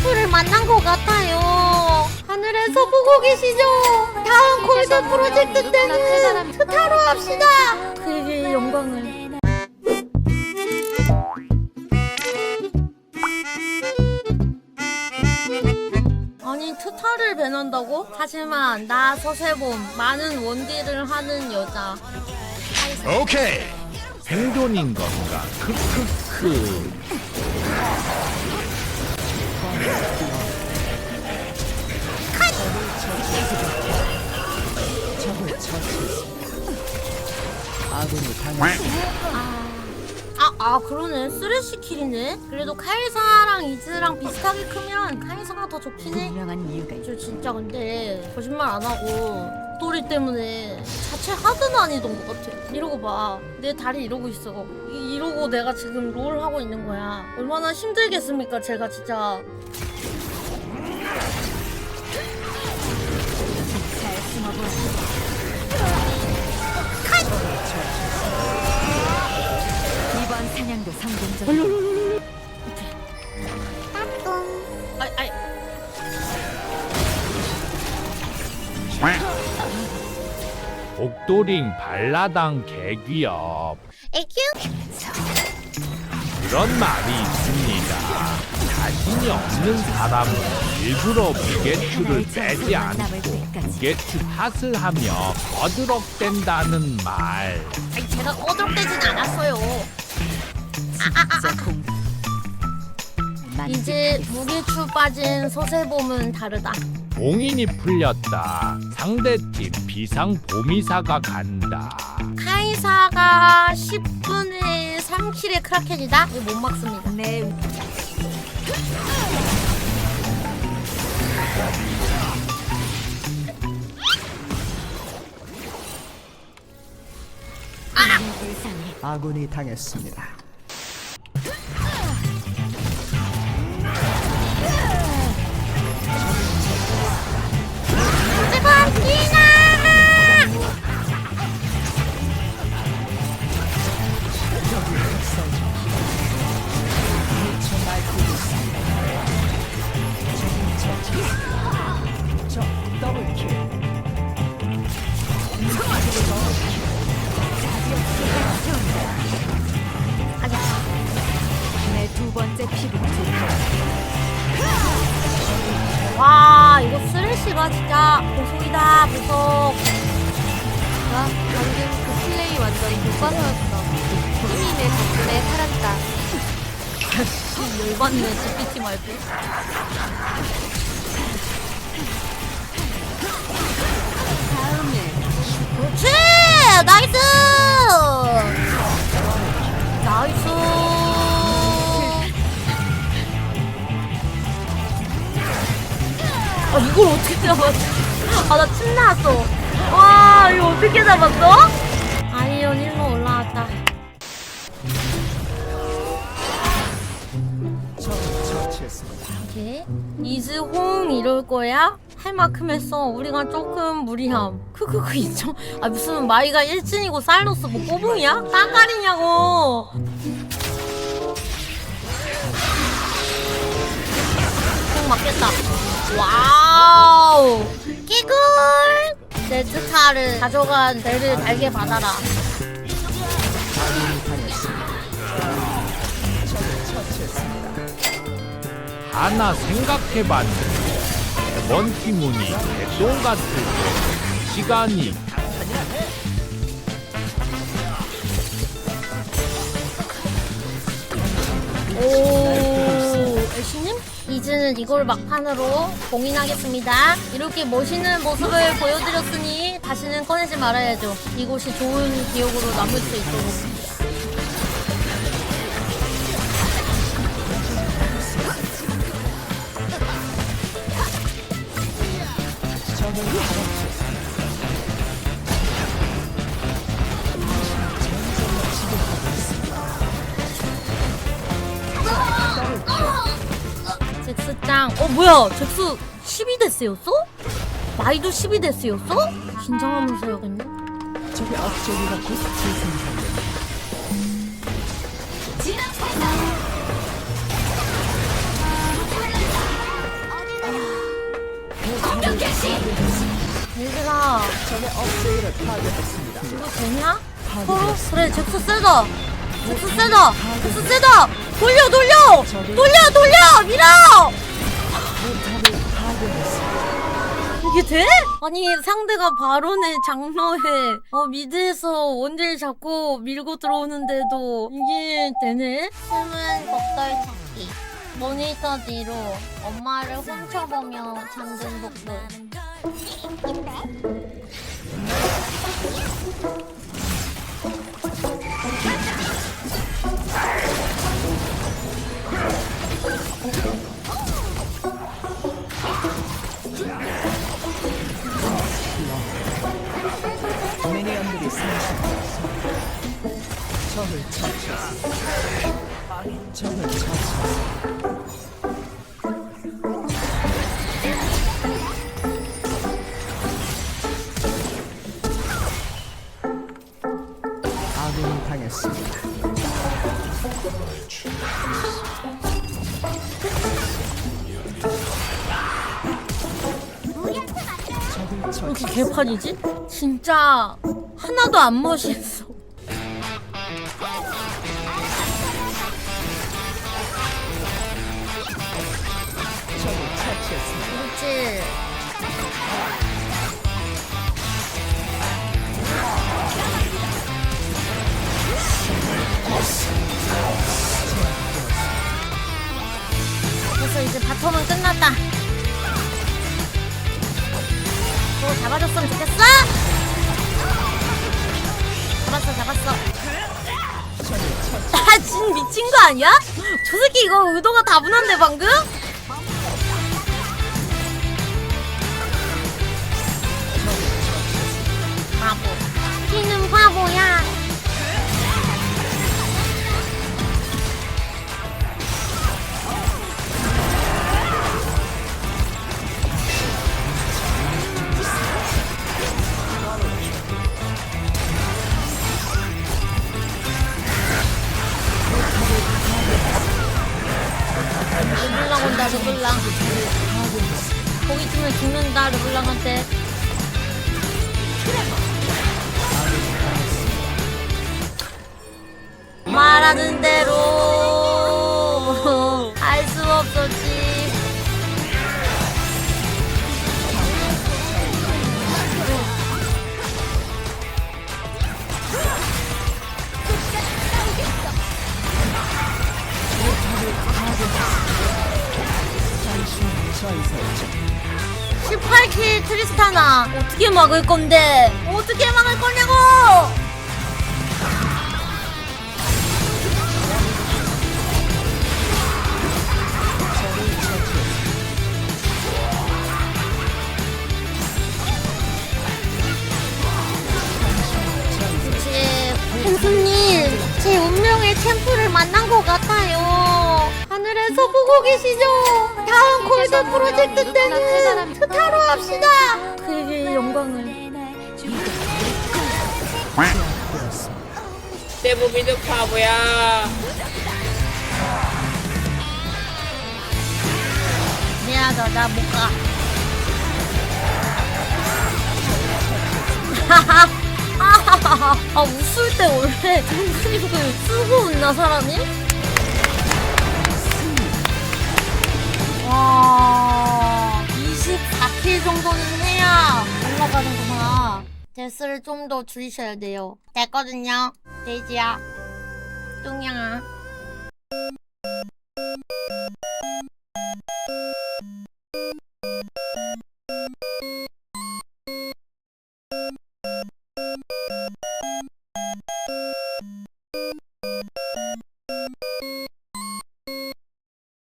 와이프를 만난 것 같아요. 하늘에서 보고 계시죠? 다음 골드 프로젝트 때는 스타로 합시다. 그에게 영광을. 아니 트타를 배난다고? 하지만 나 서세봄 많은 원딜을 하는 여자 오케이. 생존인 건가? 크크크. 아, 아 그러네. 쓰레쉬 킬이네. 그래도 카이사랑 이즈랑 비슷하게 크면 카이사가 더 좋긴 해. 분명한 이유가 있 저 진짜 근데 거짓말 안 하고 스토리 때문에 자체 하드 난이도인 것 같아. 이러고 봐 내 다리 이러고 있어. 이, 이러고 내가 지금 롤 하고 있는 거야. 얼마나 힘들겠습니까? 제가 진짜. 잘 숨어보라. 사냥도 성공적. 아이 아이 복도링 발라당 개귀엽. 애큐 그런 말이 있습니다. 자신이 없는 사람은 일부러 무게추를 빼지 않고. 무게추 탓을 하며 거드럭댄다는 말. 아니 제가 꺼적대진 않았어요 진짜 공. 이제 무게추 빠진 서세봄은 다르다 봉인이 풀렸다. 상대팀 비상 보미사가 간다. 카이사가 10분에 3킬의 크라켄이다? 이거 못 막습니다 내 불쌍해. 아군이 당했습니다. 진짜 고속이다 고속. 나 방금 그 플레이 완전 교과서였어. 힘이네 덕분에 살았다. 열받네 GPT 말고. 다음에. 그렇지! 나이스! 나이스 아 이걸 어떻게 잡았어 아나 침 나왔어 와 이거 어떻게 잡았어 아이언 1로 올라왔다. 오케이 이즈홍 이럴 거야? 할 만큼 했어 우리가 조금 무리함 크크크 있죠? 아 무슨 마이가 일진이고 사일러스 뭐 꼬붕이야? 딴깔이냐고 형 맞겠다 와우 끼굴 레드카를 가져간 배를 달게 받아라. 하나 생각해봤는데 팀운이 개똥 같을 때 시간이 오? 이즈는 이걸 막판으로 봉인하겠습니다. 이렇게 멋있는 모습을 보여드렸으니 다시는 꺼내지 말아야죠. 이곳이 좋은 기억으로 남을 수 있도록. 짱. 어 뭐야? 잭수 12데스였어? 마이도 12데스였어? 긴장하면서 해야겠네. 저기 앞쪽이가 곧 지승선. 공격 개시! 얘들아, 전에 업체를 파괴했습니다. 이거 되냐? 서로? 그래, 잭수 세다! 잭수 세다! 잭수 세다! 돌려, 돌려! 돌려, 돌려! 밀어! 이게 돼? 아니 상대가 바론의 장로에 어 미드에서 원딜 잡고 밀고 들어오는데도 이게 되네? 숨은 복돌 찾기 모니터 뒤로 엄마를 훔쳐보며 잠든 복돌 적을 처치했습니다. 적을 처치했습니다. 아군이 당했습니다. 처치. 개판이지? 진짜 하나도 안 멋있어 그렇지 그래서 이제 바텀은 끝났다 또 잡아줬으면 좋겠어 잡았어 잡았어 아, 진 미친 거 아니야? 저 새끼 이거 의도가 다분한데 방금? 르블랑 거기 있으면 죽는다 르블랑한테. 말하는 대로 18킬 트리스타나. 어떻게 막을 건데? 어떻게 막을 거냐고 하늘에서 보고 계시죠 다음 콜드 프로젝트 때는 스타로 합시다 그에게 영광을 내 몸이 좀 바보야. 미안하다 나 못가 아 웃을 때 원래 동그림을 쓰고 웃나 사람이? 와 24킬 정도는 해야 올라가는구나. 데스를 좀 더 줄이셔야 돼요. 됐거든요. 데이지야. 뚱양아